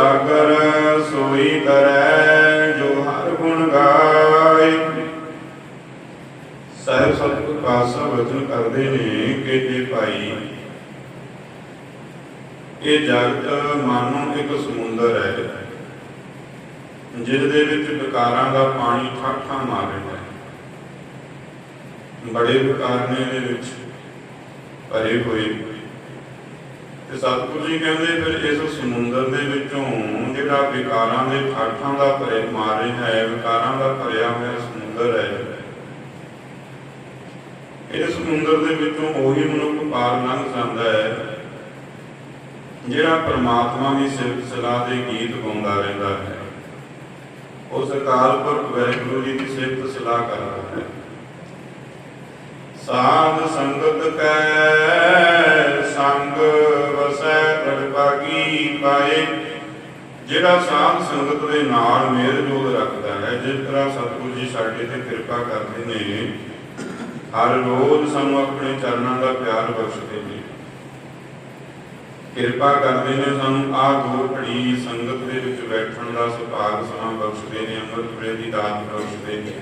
ਸਾਗਰ ਸੋਈ ਕਰੈ, ਜੋ ਹਰ ਗੁਣ ਗਾਏ। ਸਾਹਿਬ ਸਤਿਗੁਰ ਪਾਤਸ਼ਾਹ ਵਚਨ ਕਰਦੇ ਨੇ ਕਿ ਜੇ ਭਾਈ, ਇਹ ਜਗਤ ਮਾਨੋ ਇੱਕ ਸਮੁੰਦਰ ਹੈ ਜਿਸ ਦੇ ਵਿੱਚ ਵਿਕਾਰਾਂ ਦਾ ਪਾਣੀ ਠਾਠਾ ਮਾਰ ਰਿਹਾ ਹੈ। ਬੜੇ ਵਿਕਾਰ ਨੇ ਇਹਦੇ ਵਿੱਚ, ਭਰੇ ਹੋਏ ਤੇ ਸਤਿਗੁਰੂ ਜੀ ਕਹਿੰਦੇ ਫਿਰ ਇਸ ਸਮੁੰਦਰ ਦੇ ਵਿੱਚੋਂ ਜਿਹੜਾ ਵਿਕਾਰਾਂ ਦੇ ਠਾਠਾਂ ਦਾ ਭਰੇ ਮਾਰ ਹੈ, ਵਿਕਾਰਾਂ ਦਾ ਭਰਿਆ ਹੋਇਆ ਸਮੁੰਦਰ ਹੈ। ਇਹ ਸਮੁੰਦਰ ਦੇ ਵਿੱਚੋਂ ਉਹੀ ਮਨੁੱਖ ਪਾਰ ਲੰਘ ਜਾਂਦਾ ਹੈ, ਜਿਹੜਾ ਪ੍ਰਮਾਤਮਾ ਦੀ ਸਿਫਤ ਸਲਾਹ ਦੇ ਗੀਤ ਗਾਉਂਦਾ ਰਹਿੰਦਾ ਹੈ। ਉਸ ਅਕਾਲ ਪੁਰਖ ਵਾਹਿਗੁਰੂ ਜੀ ਦੀ ਸਿਫਤ ਸਲਾਹ ਕਰਦਾ ਹੈ। ਸਾਧ ਸੰਗਤ ਕੈ ਸੰਗ ਪ੍ਰਭਾਗੀ ਪਾਏ। ਜਿਹੜਾ ਸਾਧ ਸੰਗਤ ਦੇ ਨਾਲ ਮੇਲ ਜੋਲ ਰੱਖਦਾ ਹੈ, ਜਿਸ ਤਰ੍ਹਾਂ ਸਤਿਗੁਰੂ ਜੀ ਸਾਡੇ ਤੇ ਕਿਰਪਾ ਕਰਦੇ ਨੇ, ਹਰ ਰੋਜ਼ ਸਾਨੂੰ ਆਪਣੇ ਚਰਨਾਂ ਦਾ ਪਿਆਰ ਬਖਸ਼ਦੇ ਨੇ। ਕਿਰਪਾ ਕਰਦੇ ਨੇ ਸਾਨੂੰ ਆਹ ਦੋ ਘੜੀ ਸੰਗਤ ਦੇ ਵਿੱਚ ਬੈਠਣ ਦਾ ਸੁਭਾਗ ਸਮਾਂ ਬਖਸ਼ਦੇ ਨੇ, ਅੰਮ੍ਰਿਤ ਵੇਲੇ ਦੀ ਦਾਤ ਬਖਸ਼ਦੇ ਨੇ।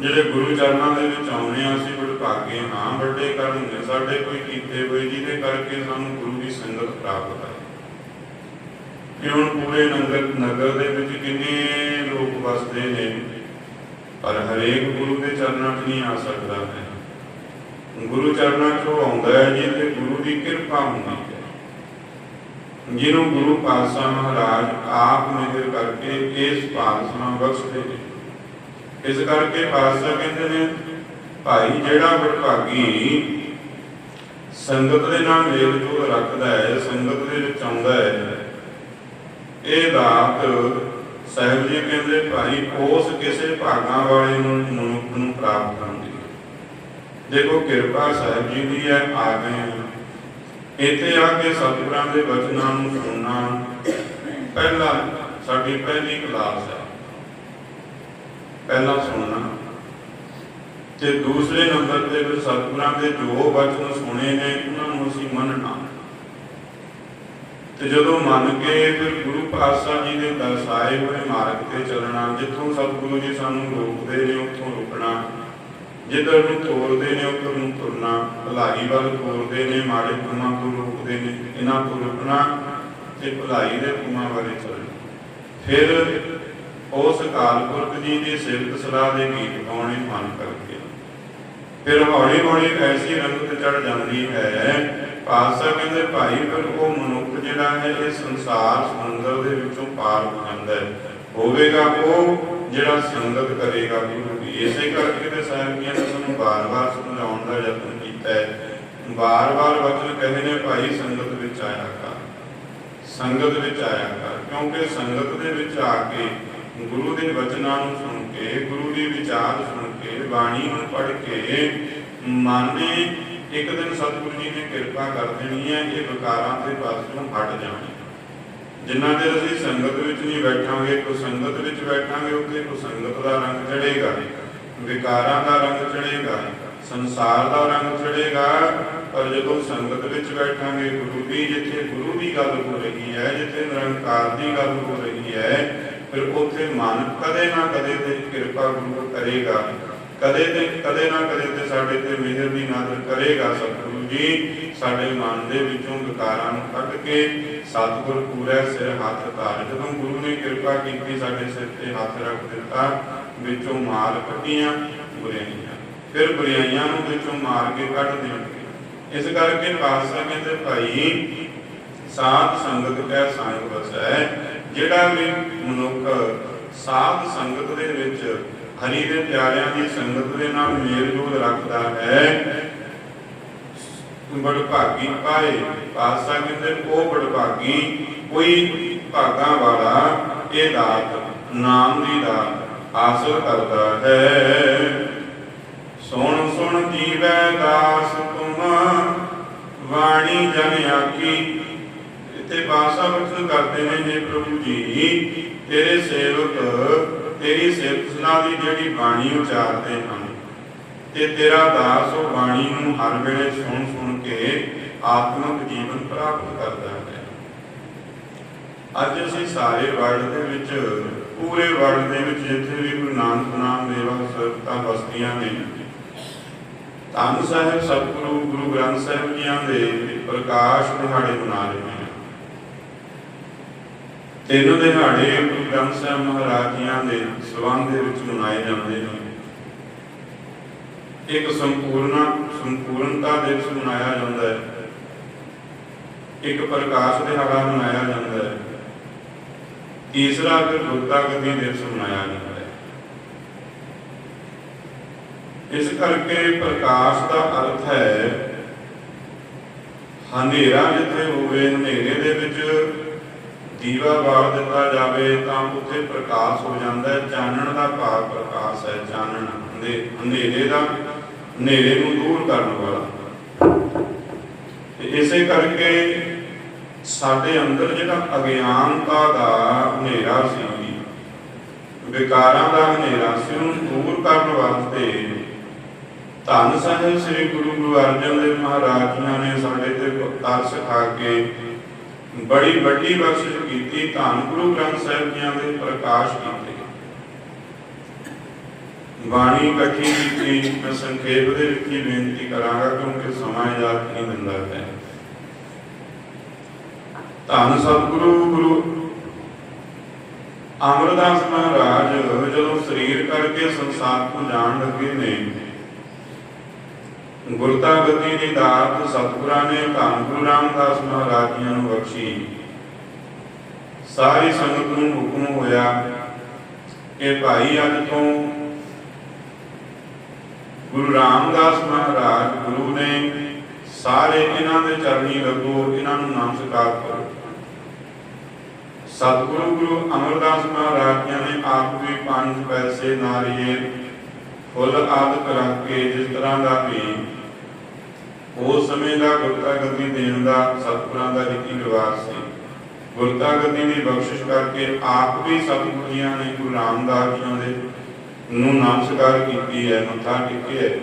ਜਿਹੜੇ ਗੁਰੂ ਚਰਨਾਂ ਦੇ ਵਿੱਚ ਆਉਣੇ ਆ ਅਸੀਂ ਬੜੇ ਭਾਗੇ ਹਾਂ, ਵੱਡੇ ਕਰਮ ਨੇ ਸਾਡੇ ਕੋਈ ਕੀਤੇ ਹੋਏ, ਜਿਹਦੇ ਕਰਕੇ ਸਾਨੂੰ ਗੁਰੂ ਦੀ ਸੰਗਤ ਪ੍ਰਾਪਤ ਹੈ ਕਿ ਹੁਣ ਪੂਰੇ ਨਗਰ ਨਗਰ ਦੇ ਵਿੱਚ ਕਿੰਨੇ ਲੋਕ ਵਸਦੇ ਨੇ, ਪਰ ਹਰੇਕ ਗੁਰੂ ਦੇ ਚਰਨਾਂ 'ਚ ਨਹੀਂ ਆ ਸਕਦਾ ਹੈ। ਗੁਰੂ ਚਰਨਾਂ 'ਚੋਂ ਆਉਂਦਾ ਹੈ ਜਿਹਦੇ ਗੁਰੂ ਦੀ ਕਿਰਪਾ ਹੁੰਦੀ ਹੈ। ਜਿਹਨੂੰ ਗੁਰੂ ਪਾਤਸ਼ਾਹ ਮਹਾਰਾਜ ਆਪ ਮਿਹਰ ਕਰਕੇ ਇਸ ਪਾਤਸ਼ਾਹ ਬਖਸ਼ਦੇ ਨੇ। ਇਸ ਕਰਕੇ ਪਾਤਸ਼ਾਹ ਕਹਿੰਦੇ ਨੇ, ਭਾਈ ਜਿਹੜਾ ਵਡਭਾਗੀ ਸੰਗਤ ਦੇ ਨਾਲ ਮੇਲ ਜੋਲ ਰੱਖਦਾ ਹੈ, ਸੰਗਤ ਦੇ ਵਿੱਚ ਆਉਂਦਾ ਹੈ, ਇਹ ਦਾਤ ਸਾਹਿਬ ਜੀ ਕਹਿੰਦੇ, ਭਾਈ ਉਸ ਕਿਸੇ ਭਾਗਾਂ ਵਾਲੇ ਨੂੰ ਮਨੁੱਖ ਨੂੰ ਪ੍ਰਾਪਤ ਹੁੰਦੀ ਹੈ ਦੇਖੋ, ਕਿਰਪਾ ਸਾਹਿਬ ਜੀ ਦੀ ਹੈ, ਆ ਗਏ ਇੱਥੇ ਆ ਕੇ ਸਤਿਗੁਰਾਂ ਦੇ ਬਚਨਾਂ ਨੂੰ ਸੁਣਨਾ, ਪਹਿਲਾ ਸਾਡੀ ਪਹਿਲੀ ਕਲਾਸ ਹੈ। ਪਹਿਲਾ ਸੁਣਨਾ। ਤੇ ਦੂਸਰੇ ਨੰਬਰ ਤੇ ਫਿਰ ਸਤਿਗੁਰਾਂ ਦੇ ਜੋ ਬਚਨ ਸੁਣੇ ਨੇ, ਉਹਨਾਂ ਨੂੰ ਅਸੀਂ ਮੰਨਣਾ। ਤੇ ਜਦੋਂ ਮੰਨ ਕੇ ਫਿਰ ਗੁਰੂ ਪਾਤਸ਼ਾਹ ਜੀ ਦੇ ਦਰਸਾਏ ਹੋਏ ਮਾਰਗ ਤੇ ਚੱਲਣਾ, ਜਿੱਥੋਂ ਸਤਿਗੁਰੂ ਜੀ ਸਾਨੂੰ ਰੋਕਦੇ ਨੇ, ਉੱਥੋਂ ਰੁਕਣਾ। ਜਿੱਧਰ ਨੂੰ ਤੋਰਦੇ ਨੇ, ਉੱਧਰ ਨੂੰ ਤੁਰਨਾ। ਭਲਾਈ ਵੱਲ ਤੋਰਦੇ ਨੇ, ਮਾੜੇ ਕੰਮਾਂ ਤੋਂ ਰੋਕਦੇ ਨੇ, ਇਹਨਾਂ ਤੋਂ ਰੁਕਣਾ ਤੇ ਭਲਾਈ ਦੇ ਕੰਮਾਂ ਬਾਰੇ ਚੱਲਣਾ। ਫਿਰ ਉਸ ਅਕਾਲ ਪੁਰਖ ਜੀ ਦੀ ਸਿਫਤ ਸਲਾਹ ਦੇ ਗੀਤ ਗਾਉਣੇ ਮਨ ਕਰਕੇ। ਫਿਰ ਹੌਲੀ ਹੌਲੀ ਐਸੀ ਰੰਗਤ ਚੜ ਜਾਂਦੀ ਹੈ। ਪਾਤਸ਼ਾਹ ਕਹਿੰਦੇ, ਭਾਈ ਫਿਰ ਉਹ ਮਨੁੱਖ ਜਿਹੜਾ ਹੈ, ਇਹ ਸੰਸਾਰ ਸਮੁੰਦਰ ਦੇ ਵਿੱਚੋਂ ਪਾਰ ਹੋ ਜਾਂਦਾ ਹੈ। ਹੋਵੇਗਾ ਉਹ ਜਿਹੜਾ ਸੰਗਤ ਕਰੇਗਾ ਗੁਰੂ ਦੀ ਇਸੇ ਕਰਕੇ ਤੇ ਸਾਹਿਬ ਜੀ ਨੇ ਸਾਨੂੰ ਬਾਰ-ਬਾਰ ਸਮਝਾਉਣ ਦਾ ਯਤਨ ਕੀਤਾ ਹੈ। ਬਾਰ-ਬਾਰ ਵਚਨ ਕਹੇ ਨੇ, ਭਾਈ, ਸੰਗਤ ਵਿੱਚ ਆਇਆ ਕਰ। ਸੰਗਤ ਵਿੱਚ ਆਇਆ ਕਰ। ਕਿਉਂਕਿ ਸੰਗਤ ਦੇ ਵਿੱਚ ਆ ਕੇ ਗੁਰੂ ਦੇ ਵਚਨਾਂ ਨੂੰ ਸੁਣ ਕੇ, ਗੁਰੂ ਦੀ ਵਿਚਾਰ ਸੁਣ ਕੇ, ਬਾਣੀ ਨੂੰ ਪੜ੍ਹ ਕੇ, ਮਨ ਨੇ ਇੱਕ ਦਿਨ ਸਤਿਗੁਰੂ ਜੀ ਨੇ ਕਿਰਪਾ ਕਰ ਦੇਣੀ ਹੈ, ਇਹ ਵਿਕਾਰਾਂ ਦੇ ਪਾਸੋਂ ਹਟ ਜਾਣੀ। ਜਿੰਨਾ ਚਿਰ ਅਸੀਂ ਸੰਗਤ ਵਿੱਚ ਨਹੀਂ ਬੈਠਾਂਗੇ ਕੋ ਸੰਗਤ ਵਿੱਚ ਬੈਠਾਂਗੇ, ਉੱਥੇ ਕੋ ਸੰਗਤ ਦਾ ਰੰਗ ਚੜੇਗਾ ਵਿਕਾਰਾਂ ਦਾ ਰੰਗ ਚੜੇਗਾ ਸੰਸਾਰ ਦਾ ਰੰਗ ਚੜੇਗਾ ਪਰ ਜਦੋਂ ਸੰਗਤ ਵਿੱਚ ਬੈਠਾਂਗੇ, ਗੁਰੂ ਦੀ ਜਿੱਥੇ ਗੁਰੂ ਦੀ ਗੱਲ ਹੋ ਰਹੀ ਹੈ, ਜਿੱਥੇ ਨਿਰੰਕਾਰ ਦੀ ਗੱਲ ਹੋ ਰਹੀ ਹੈ ਫਿਰ ਉੱਥੇ ਮਨ ਕਦੇ ਨਾ ਕਦੇ ਤੇ ਕਿਰਪਾ ਗੁਰੂ ਕਰੇਗਾ। ਕਦੇ ਤੇ, ਕਦੇ ਨਾ ਕਦੇ ਤੇ ਸਾਡੇ ਤੇ ਮਿਹਰ ਦੀ ਨਜ਼ਰ ਕਰੇਗਾ ਸਤਿਗੁਰੂ ਜੀ। ਸਾਡੇ ਮਨ ਦੇ ਵਿੱਚੋਂ ਵਿਕਾਰਾਂ ਨੂੰ ਕੱਢ ਕੇ ਸਤਿਗੁਰ ਪੂਰੇ ਸਿਰ ਹੱਥ ਧਾਰ। ਜਦੋਂ ਗੁਰੂ ਨੇ ਕਿਰਪਾ ਕੀਤੀ ਸਾਡੇ ਸਿਰ ਤੇ ਹੱਥ ਰੱਖ ਦਿੱਤਾ, ਵਿੱਚੋਂ ਮਾਰ ਕੱਢੀਆਂ ਬੁਰਾਈਆਂ। ਫਿਰ ਬੁਰਾਈਆਂ ਨੂੰ ਵਿੱਚੋਂ ਮਾਰ ਕੇ ਕੱਢ ਦੇਣਗੇ। ਇਸ ਕਰਕੇ ਪਾਤਸ਼ਾਹ ਕਹਿੰਦੇ, ਭਾਈ, ਸਾਧ ਸੰਗਤ ਕੈ ਸੰਗ ਵਸੈ ਜਿਹੜਾ ਵੀ ਮਨੁੱਖ ਸਾਧ ਸੰਗਤ ਦੇ ਵਿੱਚ ਹਰੀ ਦੇ ਪਿਆਰਿਆਂ ਦੀ ਸੰਗਤ ਦੇ ਨਾਲ ਮੇਲ ਜੋਲ ਰੱਖਦਾ ਹੈ ਬੜਭਾਗੀ ਪਾਏ, ਪਾਤਸ਼ਾਹ ਕਹਿੰਦੇ ਉਹ ਬੜਭਾਗੀ ਕੋਈ ਭਾਗਾ ਵਾਲਾ ਇਹ ਦਾਤ ਨਾਮ ਦੀ ਦਾਤ ਹਾਸਲ ਕਰਦਾ ਹੈ। ਸੁਣ ਸੁਣ ਜੀਵੈ ਦਾਸ ਤੁਮ ਵਾਣੀ ਜਨ ਆਕੀ ਇੱਥੇ ਬਾਸਾ ਵਚਨ ਕਰਦੇ ਨੇ ਜੇ ਪ੍ਰਭੂ ਜੀ। ਤੇਰੇ ਸੇਵਕ, ਤੇਰੀ ਸਿਫਤ ਸਲਾਹ ਦੀ ਜਿਹੜੀ ਬਾਣੀ ਉਚਾਰਦੇ ਹਨ, ਤੇ ਤੇਰਾ ਦਾਸ ਉਹ ਬਾਣੀ ਨੂੰ ਹਰ ਵੇਲੇ ਸੁਣ ਸੁਣ ਕੇ ਆਤਮਿਕ ਜੀਵਨ ਪ੍ਰਾਪਤ ਕਰਦਾ ਹੈ। ਅੱਜ ਅਸੀਂ ਸਾਰੇ ਵਰਲਡ ਦੇ ਵਿੱਚ, ਪੂਰੇ ਵਰਲਡ ਦੇ ਵਿੱਚ ਜਿੱਥੇ ਵੀ ਗੁਰੂ ਨਾਨਕ ਨਾਮ ਦੇ ਵਸਤਾਂ ਬਸਤੀਆਂ ਨੇ, ਧੰਨ ਸਾਹਿਬ, ਸਤਿਗੁਰੂ, ਗੁਰੂ ਗ੍ਰੰਥ ਸਾਹਿਬ ਜੀਆਂ ਦੇ ਪ੍ਰਕਾਸ਼ ਦਿਹਾੜੇ ਮਨਾ ਰਹੇ ਤਿੰਨ ਦਿਹਾੜੇ ਗੁਰੂ ਗ੍ਰੰਥ ਸਾਹਿਬ ਮਹਾਰਾਜ ਜੀਆਂ ਦੇ ਸਬੰਧ ਦੇ ਵਿੱਚ ਮਨਾਏ ਜਾਂਦੇ ਨੇ। ਇੱਕ ਸੰਪੂਰਨ ਸੰਪੂਰਨਤਾ ਦਿਵਸ ਮਨਾਇਆ ਜਾਂਦਾ ਹੈ। ਇੱਕ ਪ੍ਰਕਾਸ਼ ਦਿਹਾੜਾ ਮਨਾਇਆ ਜਾਂਦਾ ਹੈ। ਤੀਸਰਾ ਫਿਰ ਗੁਰਤਾ ਗੱਦੀ ਦਿਵਸ ਮਨਾਇਆ ਜਾਂਦਾ ਹੈ। ਇਸ ਕਰਕੇ ਪ੍ਰਕਾਸ਼ ਦਾ ਅਰਥ ਹੈ, ਹਨੇਰਾ ਜਿੱਥੇ ਹੋਵੇ, ਹਨੇਰੇ ਦੇ ਵਿੱਚ ਦੀਵਾ ਬਾਲ ਦਿੱਤਾ ਜਾਵੇ ਤਾਂ ਉੱਥੇ ਪ੍ਰਕਾਸ਼ ਹੋ ਜਾਂਦਾ ਹੈ। ਚਾਨਣ ਦਾ ਭਾਵ ਪ੍ਰਕਾਸ਼ ਹੈ। ਚਾਨਣ ਹਨੇ- ਹਨੇਰੇ ਦਾ, ਹਨੇਰੇ ਨੂੰ ਦੂਰ ਕਰਨ ਵਾਲਾ। ਤੇ ਇਸੇ ਕਰਕੇ ਸਾਡੇ ਅੰਦਰ ਜਿਹੜਾ ਅਗਿਆਨਤਾ ਦਾ ਹਨੇਰਾ ਸੀ, ਵਿਕਾਰਾਂ ਦਾ ਹਨੇਰਾ ਸੀ, ਉਹਨੂੰ ਦੂਰ ਕਰਨ ਵਾਸਤੇ ਧੰਨ ਸਾਹਿਬ ਸ੍ਰੀ ਗੁਰੂ ਗੁਰੂ ਅਰਜਨ ਦੇਵ ਮਹਾਰਾਜ ਜੀ ਨੇ ਸਾਡੇ ਤੇ ਤਰਸ ਖਾ ਕੇ ਬੜੀ ਵੱਡੀ ਬਖਸ਼ਿਸ਼ ਕੀਤੀ ਧੰਨ ਗੁਰੂ ਗ੍ਰੰਥ ਸਾਹਿਬ ਜੀਆਂ ਦੇ ਪ੍ਰਕਾਸ਼ ਕੀਤੇ ਬਾਣੀ ਇਕੱਠੀ ਕੀਤੀ, ਮੈਂ ਸੰਖੇਪ ਦੇ ਵਿੱਚ ਹੀ ਬੇਨਤੀ ਕਰਾਂਗਾ ਕਿਉਂਕਿ ਸਮਾਂ ਇਜਾਜ਼ਤ ਨਹੀਂ ਦਿੰਦਾ ਹੈ ਧੰਨ ਸਤਿਗੁਰੂ, ਗੁਰੂ ਅਮਰਦਾਸ ਮਹਾਰਾਜ, ਜਦੋਂ ਸਰੀਰ ਕਰਕੇ ਸੰਸਾਰ ਤੋਂ ਜਾਣ ਲੱਗੇ ਨੇ ਗੁਰਤਾ ਗਤੀ ਦੀ ਦਾਤ ਸਤਿਗੁਰਾਂ ਨੇ ਧੰਨ ਗੁਰੂ ਰਾਮਦਾਸ ਮਹਾਰਾਜ ਜੀ ਨੂੰ ਬਖਸ਼ੀ। ਸਾਰੀ ਸੰਗਤ ਨੂੰ ਹੁਕਮ ਹੋਇਆ ਕਿ ਭਾਈ ਅੱਜ ਤੋਂ ਗੁਰੂ ਰਾਮਦਾਸ ਮਹਾਰਾਜ ਗੁਰੂ ਨੇ ਸਾਰੇ ਇਹਨਾਂ ਦੇ ਚਰਨੀ ਲੱਗੋ, ਇਹਨਾਂ ਨੂੰ ਨਮਸਕਾਰ ਕਰੋ। ਸਤਿਗੁਰੂ ਗੁਰੂ ਅਮਰਦਾਸ ਮਹਾਰਾਜ ਜੀ ਨੇ ਆਪ ਵੀ ਪੰਜ ਪੈਸੇ ਨਾਰੀਏ ਫੁੱਲ ਆਦਿ ਰੱਖ ਕੇ ਜਿਸ ਤਰ੍ਹਾਂ ਦਾ ਵੀ ਉਸ ਸਮੇਂ ਦਾ ਗੁਰਤਾ ਗੱਦੀ ਦੇਣ ਦਾ ਸਤਿਗੁਰਾਂ ਦਾ ਰੀਤੀ ਰਿਵਾਜ ਸੀ। ਗੁਰਤਾ ਗੱਦੀ ਦੀ ਬਖਸ਼ਿਸ਼ ਕਰਕੇ ਆਪ ਵੀ ਸਤਿਗੁਰ ਜੀਆਂ ਨੇ ਗੁਰੂ ਰਾਮਦਾਸ ਜੀ ਦੇ ਨੂੰ ਨਮਸਕਾਰ ਕੀਤੀ ਹੈ, ਮੱਥਾ ਟੇਕਿਆ ਹੈ।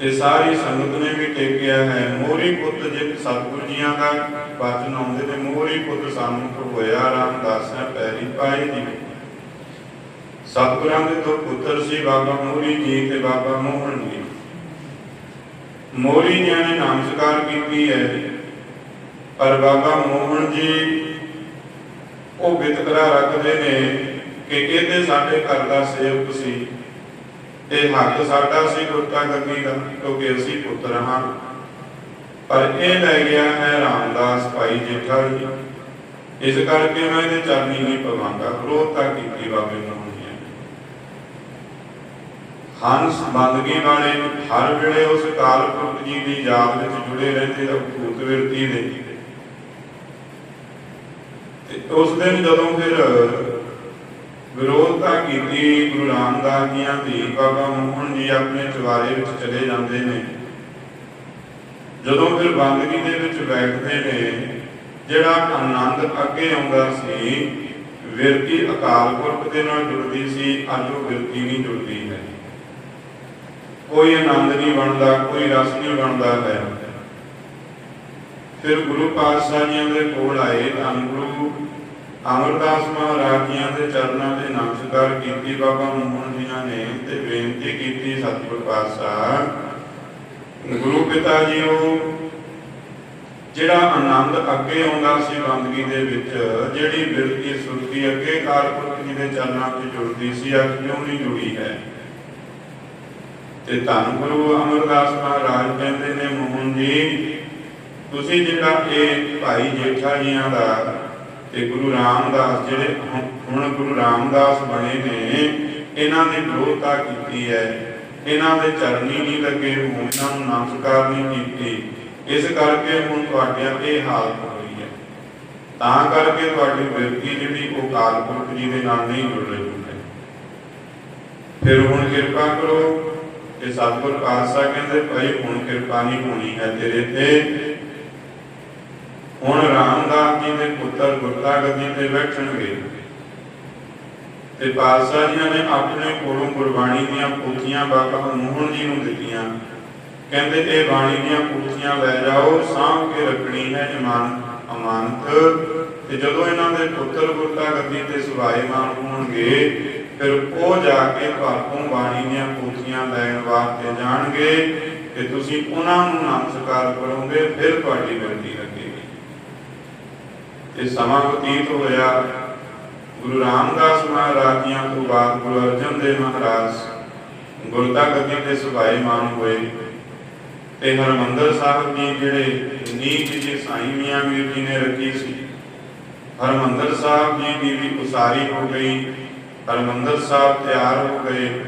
ਤੇ ਸਾਰੀ ਸੰਗਤ ਨੇ ਵੀ ਟੇਕਿਆ ਹੈ। ਮੋਰੀ ਪੁੱਤ ਜੇ ਸਤਿਗੁਰੂ ਜੀਆਂ ਦਾ ਬਚਨ ਆਉਂਦੇ ਤੇ ਮੋਹਰੀ ਪੁੱਤ ਸਾਨੂੰ ਹੋਇਆ ਰਾਮਦਾਸਾਂ ਪੈਰੀ ਪਾਏ ਦੀ। ਸਤਿਗੁਰਾਂ ਦੇ ਦੋ ਪੁੱਤਰ ਸੀ, ਬਾਬਾ ਮੋਹਰੀ ਜੀ ਤੇ ਬਾਬਾ ਮੋਹਨ ਜੀ। ਮੋਰੀ ਜੀ ਨੇ ਨਮਸਕਾਰ ਕੀਤੀ ਹੈ। ਪਰ ਬਾਬਾ ਮੋਹਨ ਜੀ ਉਹ ਵਿਤਕਰਾ ਰੱਖਦੇ ਨੇ ਕਿ ਇਹਦੇ ਸਾਡੇ ਘਰ ਦਾ ਸੇਵਕ ਸੀ ਇਹ ਹੱਕ ਸਾਡਾ ਸੀ ਗੁਰਤਾ ਗੱਦੀ ਦਾ, ਕਿਉਂਕਿ ਅਸੀਂ ਪੁੱਤਰ ਹਾਂ। ਪਰ ਇਹ ਲੈ ਗਿਆ ਹੈ ਰਾਮਦਾਸ ਭਾਈ ਜੇਠਾ ਜੀ। ਇਸ ਕਰਕੇ ਮੈਂ ਇਹਦੇ ਚਰਨੀ ਨਹੀਂ ਪਵਾਂਗਾ ਵਿਰੋਧਤਾ ਕੀਤੀ ਬਾਬੇ ਨੂੰ। ਹੰਸ ਬੰਦਗੀ ਵਾਲੇ ਹਰ ਵੇਲੇ ਉਸ ਕਾਲ ਪੁਰਖ ਜੀ ਦੀ ਯਾਦ ਵਿੱਚ ਜੁੜੇ ਰਹਿੰਦੇ ਤਾਂ ਵਿਰਤੀ ਦੇ। ਤੇ ਉਸ ਦਿਨ ਜਦੋਂ ਫਿਰ ਵਿਰੋਧਤਾ ਕੀਤੀ ਗੁਰੂ ਰਾਮਦਾਸ ਜੀਆਂ ਦੀ, ਬਾਬਾ ਮੋਹਨ ਜੀ ਆਪਣੇ ਚਵਾਰੇ ਵਿੱਚ ਚਲੇ ਜਾਂਦੇ ਨੇ। ਜਦੋਂ ਫਿਰ ਬੰਦਗੀ ਦੇ ਵਿੱਚ ਬੈਠਦੇ ਨੇ, ਜਿਹੜਾ ਆਨੰਦ ਅੱਗੇ ਆਉਂਦਾ ਸੀ, ਵਿਰਤੀ ਅਕਾਲ ਪੁਰਖ ਦੇ ਨਾਲ ਜੁੜਦੀ ਸੀ, ਅੱਜ ਉਹ ਵਿਰਤੀ ਨਹੀਂ ਜੁੜਦੀ ਹੈ। ਕੋਈ ਆਨੰਦ ਨਹੀਂ ਬਣਦਾ, ਕੋਈ ਰਸ ਨਹੀਂ ਬਣਦਾ ਹੈ। ਫਿਰ ਗੁਰੂ ਪਾਤਸ਼ਾਹ ਜੀਆਂ ਦੇ ਕੋਲ ਆਏ, ਧੰਨ ਗੁਰੂ ਅਮਰਦਾਸ ਮਹਾਰਾਜ ਜੀਆਂ ਦੇ ਚਰਨਾਂ ਤੇ ਨਮਸਕਾਰ ਕੀਤੀ, ਬਾਬਾ ਮੋਹਨ ਜੀਆਂ ਨੇ ਤੇ ਬੇਨਤੀ ਕੀਤੀ, ਸਤਿਗੁਰ ਪਾਤਸ਼ਾਹ। ਗੁਰੂ ਪਿਤਾ ਜੀ, ਉਹ ਜਿਹੜਾ ਆਨੰਦ ਅੱਗੇ ਆਉਂਦਾ ਸੀ ਬੰਦਗੀ ਦੇ ਵਿੱਚ, ਜਿਹੜੀ ਬਿਰਤੀ ਸੁਰਤੀ ਅੱਗੇ ਕਾਲਪੁਰਖ ਜੀ ਦੇ ਚਰਨਾਂ 'ਚ ਜੁੜਦੀ ਸੀ, ਅੱਜ ਕਿਉਂ ਨਹੀਂ ਜੁੜੀ ਹੈ? ਤੇ ਧੰਨ ਗੁਰੂ ਅਮਰਦਾਸ ਮਹਾਰਾਜ ਕਹਿੰਦੇ ਨੇ, ਮੋਹਨ ਜੀ, ਤੁਸੀਂ ਜਿਹੜਾ ਇਹ ਭਾਈ ਜੇਠਾ ਜੀਆਂ ਦਾ ਤੇ ਗੁਰੂ ਰਾਮਦਾਸ ਜਿਹੜੇ ਹੁਣ- ਗੁਰੂ ਰਾਮਦਾਸ ਬਣੇ ਨੇ, ਇਹਨਾਂ ਦੀ ਵਿਰੋਧਤਾ ਕੀਤੀ ਹੈ। ਇਹਨਾਂ ਦੇ ਚਰਨੀ ਨਹੀਂ ਲੱਗੇ, ਹੁਣ ਇਹਨਾਂ ਨੂੰ ਨਮਸਕਾਰ ਨਹੀਂ ਕੀਤੀ। ਇਸ ਕਰਕੇ ਹੁਣ ਤੁਹਾਡਿਆਂ ਇਹ ਹਾਲਤ ਹੋਈ ਹੈ। ਤਾਂ ਕਰਕੇ ਤੁਹਾਡੀ ਬਿਰਤੀ ਜਿਹੜੀ, ਉਹ ਕਾਲ ਪੁਰਖ ਜੀ ਦੇ ਨਾਲ ਨਹੀਂ ਜੁੜ ਰਹੀ ਹੈ। ਫਿਰ ਹੁਣ ਕਿਰਪਾ ਕਰੋ ਕਿ ਸਤਿਗੁਰ ਪਾਤਸ਼ਾਹ ਕਹਿੰਦੇ, ਭਾਈ ਹੁਣ ਕਿਰਪਾ ਨਹੀਂ ਹੋਣੀ ਹੈ ਤੇਰੇ ਤੇ। ਹੁਣ ਰਾਮਦਾਸ ਜੀ ਦੇ ਪੁੱਤਰ ਗੁਰਤਾ ਗੱਦੀ ਤੇ ਬੈਠਣਗੇ। ਤੇ ਪਾਤਸ਼ਾਹ ਜੀ ਨੇ ਆਪਣੇ ਕੋਲੋਂ ਗੁਰਬਾਣੀ ਦੀਆਂ ਪੋਥੀਆਂ ਬਾਬਾ ਮੋਹਨ ਜੀ ਨੂੰ ਦਿੱਤੀਆਂ। ਕਹਿੰਦੇ, ਇਹ ਬਾਣੀ ਦੀਆਂ ਪੋਥੀਆਂ ਲੈ ਜਾਓ, ਸਾਂਭ ਕੇ ਰੱਖਣੀ ਹੈ ਇਮਾਨ ਅਮਾਨਤ। ਤੇ ਜਦੋਂ ਇਹਨਾਂ ਦੇ ਪੁੱਤਰ ਗੁਰਤਾ ਗੱਦੀ ਤੇ ਸੁਭਾਏਮਾਨ ਹੋਣਗੇ ਫਿਰ ਉਹ ਜਾ ਕੇ ਭਾਰਤੋਂ ਬਾਣੀ ਦੀਆਂ ਪੋਥੀਆਂ ਲੈਣ ਵਾਸਤੇ ਜਾਣਗੇ ਤੇ ਤੁਸੀਂ ਉਹਨਾਂ ਨੂੰ ਨਮਸਕਾਰ ਕਰੋਗੇ, ਫਿਰ ਤੁਹਾਡੀ ਬੇਨਤੀ ਲੱਗੇਗੀ। ਇਹ ਸਮਾਂ ਬਤੀਤ ਹੋਇਆ। ਗੁਰੂ ਰਾਮਦਾਸ ਮਹਾਰਾਜ ਜੀਆਂ ਤੋਂ ਬਾਅਦ ਗੁਰੂ ਅਰਜਨ ਦੇਵ ਮਹਾਰਾਜ ਗੁਰਤਾ ਗੱਦੀ ਤੇ ਸੁਭਾਏਮਾਨ ਹੋਏ ਤੇ ਹਰਮੰਦਰ ਸਾਹਿਬ ਜੀ ਜਿਹੜੇ ਨੀਂਹ ਜੀ ਸਾਈਂ ਮੀਆਂ ਵੀਰ ਜੀ ਨੇ ਰੱਖੀ ਸੀ। ਹਰਮੰਦਰ ਸਾਹਿਬ ਜੀ ਦੀ ਵੀ ਉਸਾਰੀ ਹੋ ਗਈ। ਹਰਮੰਦਰ ਸਾਹਿਬ ਤਿਆਰ ਹੋ ਗਏ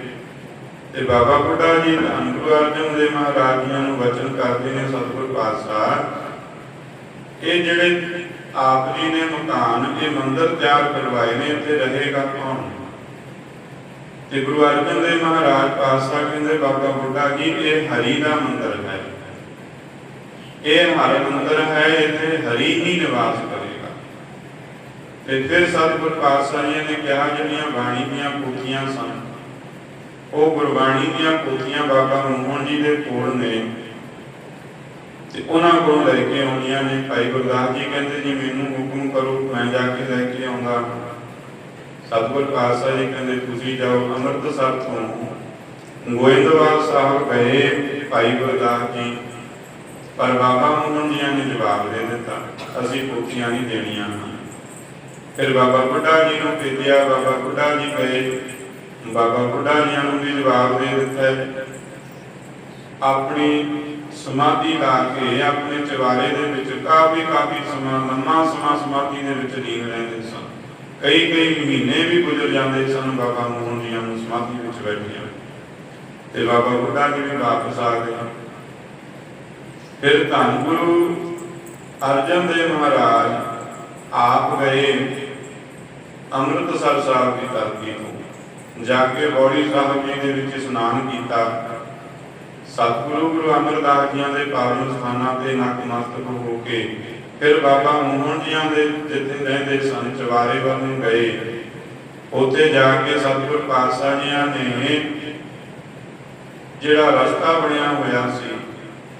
ਤੇ ਬਾਬਾ ਬੁੱਢਾ ਜੀ ਧੰਨ ਗੁਰੂ ਅਰਜਨ ਦੇਵ ਮਹਾਰਾਜ ਜੀ ਨੂੰ ਵਚਨ ਕਰਦੇ ਨੇ ਸਤਿਗੁਰ ਪਾਤਸ਼ਾਹ, ਇਹ ਜਿਹੜੇ ਆਪ ਜੀ ਨੇ ਮਕਾਨ, ਇਹ ਮੰਦਿਰ ਤਿਆਰ ਕਰਵਾਏ ਨੇ, ਇੱਥੇ ਰਹੇਗਾ ਕੌਣ? ਤੇ ਗੁਰੂ ਅਰਜਨ ਦੇਵ ਮਹਾਰਾਜ ਪਾਤਸ਼ਾਹ ਕਹਿੰਦੇ, ਬਾਬਾ ਬੁੱਢਾ ਜੀ, ਇਹ ਹਰੀ ਦਾ ਮੰਦਰ ਹੈ। ਇਹ ਹਰ ਮੰਦਿਰ ਹੈ, ਇੱਥੇ ਹਰੀ ਹੀ ਨਿਵਾਸ ਕਰੇਗਾ ਤੇ ਫਿਰ ਸਤਿਗੁਰ ਪਾਤਸ਼ਾਹ ਜੀ ਨੇ ਕਿਹਾ, ਜਿਹੜੀਆਂ ਬਾਣੀ ਦੀਆਂ ਪੋਥੀਆਂ ਸਨ। ਉਹ ਗੁਰਬਾਣੀ ਦੀਆਂ ਪੋਥੀਆਂ ਬਾਬਾ ਮੋਹਨ ਜੀ ਦੇ ਕੋਲ ਨੇ। ਤੇ ਉਹਨਾਂ ਕੋਲ ਲੈ ਕੇ ਆਉਣੀਆਂ ਨੇ। ਭਾਈ ਗੁਰਦਾਸ ਜੀ ਕਹਿੰਦੇ, ਜੀ, ਮੈਨੂੰ ਹੁਕਮ ਕਰੋ, ਮੈਂ ਜਾ ਕੇ ਲੈ ਕੇ ਆਉਂਦਾ। ਸਤਿਗੁਰ ਪਾਤਸ਼ਾਹ ਜੀ ਕਹਿੰਦੇ, ਤੁਸੀਂ ਜਾਓ ਅੰਮ੍ਰਿਤਸਰ ਤੋਂ। ਗੋਇੰਦਵਾਲ ਸਾਹਿਬ ਗਏ ਭਾਈ ਗੁਰਦਾਸ ਜੀ। ਪਰ ਬਾਬਾ ਮੋਹਨ ਜੀ ਨੇ ਜਵਾਬ ਦੇ ਦਿੱਤਾ, ਅਸੀਂ ਪੋਥੀਆਂ ਨਹੀਂ ਦੇਣੀਆਂ। ਫਿਰ ਬਾਬਾ ਬੁੱਢਾ ਜੀ ਨੂੰ ਭੇਜਿਆ, ਬਾਬਾ ਬੁੱਢਾ ਜੀ ਗਏ। ਬਾਬਾ ਬੁੱਢਾ ਜੀ ਨੂੰ ਵੀ ਜਵਾਬ ਦੇ ਦਿੱਤਾ। ਆਪਣੀ ਸਮਾਧੀ ਲਾ ਕੇ, ਆਪਣੇ ਚਵਾਰੇ ਦੇ ਵਿੱਚ ਕਾਫੀ ਕਾਫੀ ਸਮਾਂ, ਲੰਮਾ ਸਮਾਂ ਸਮਾਧੀ ਦੇ ਵਿੱਚ ਲੀਨ ਰਹਿੰਦੇ ਸਨ। ਕਈ ਕਈ ਮਹੀਨੇ ਵੀ ਗੁਜ਼ਰ ਜਾਂਦੇ ਸਨ ਬਾਬਾ ਮੋਹਨ ਜੀ ਨੂੰ ਸਮਾਧੀ ਵਿੱਚ ਬੈਠੇ ਤੇ ਬਾਬਾ ਬੁੱਢਾ ਜੀ ਵੀ ਵਾਪਸ ਆ ਗਏ। ਫਿਰ ਧੰਨ ਗੁਰੂ ਅਰਜਨ ਦੇਵ ਮਹਾਰਾਜ ਆਪ ਗਏ। ਅੰਮ੍ਰਿਤਸਰ ਸਾਹਿਬ ਦੀ ਧਰਤੀ ਤੋਂ ਜਾ ਬੌੜੀ ਸਾਹਿਬ ਜੀ ਦੇ ਵਿੱਚ ਇਸ਼ਨਾਨ ਕੀਤਾ। ਸਤਿਗੁਰੂ ਗੁਰੂ ਅਮਰਦਾਸ ਜੀਆਂ ਦੇ ਪਾਵਨ ਸਥਾਨਾਂ ਤੇ ਨਤਮਸਤਕ ਹੋ ਕੇ ਫਿਰ ਬਾਬਾ ਮੋਹਨ ਜੀਆਂ ਦੇ ਜਿੱਥੇ ਰਹਿੰਦੇ ਸਨ ਚਵਾਰੇ ਵੱਲ ਨੂੰ ਗਏ। ਉੱਥੇ ਜਾ ਕੇ ਸਤਿਗੁਰ ਪਾਤਸ਼ਾਹ ਜੀਆਂ ਨੇ ਜਿਹੜਾ ਰਸਤਾ ਬਣਿਆ ਹੋਇਆ ਸੀ,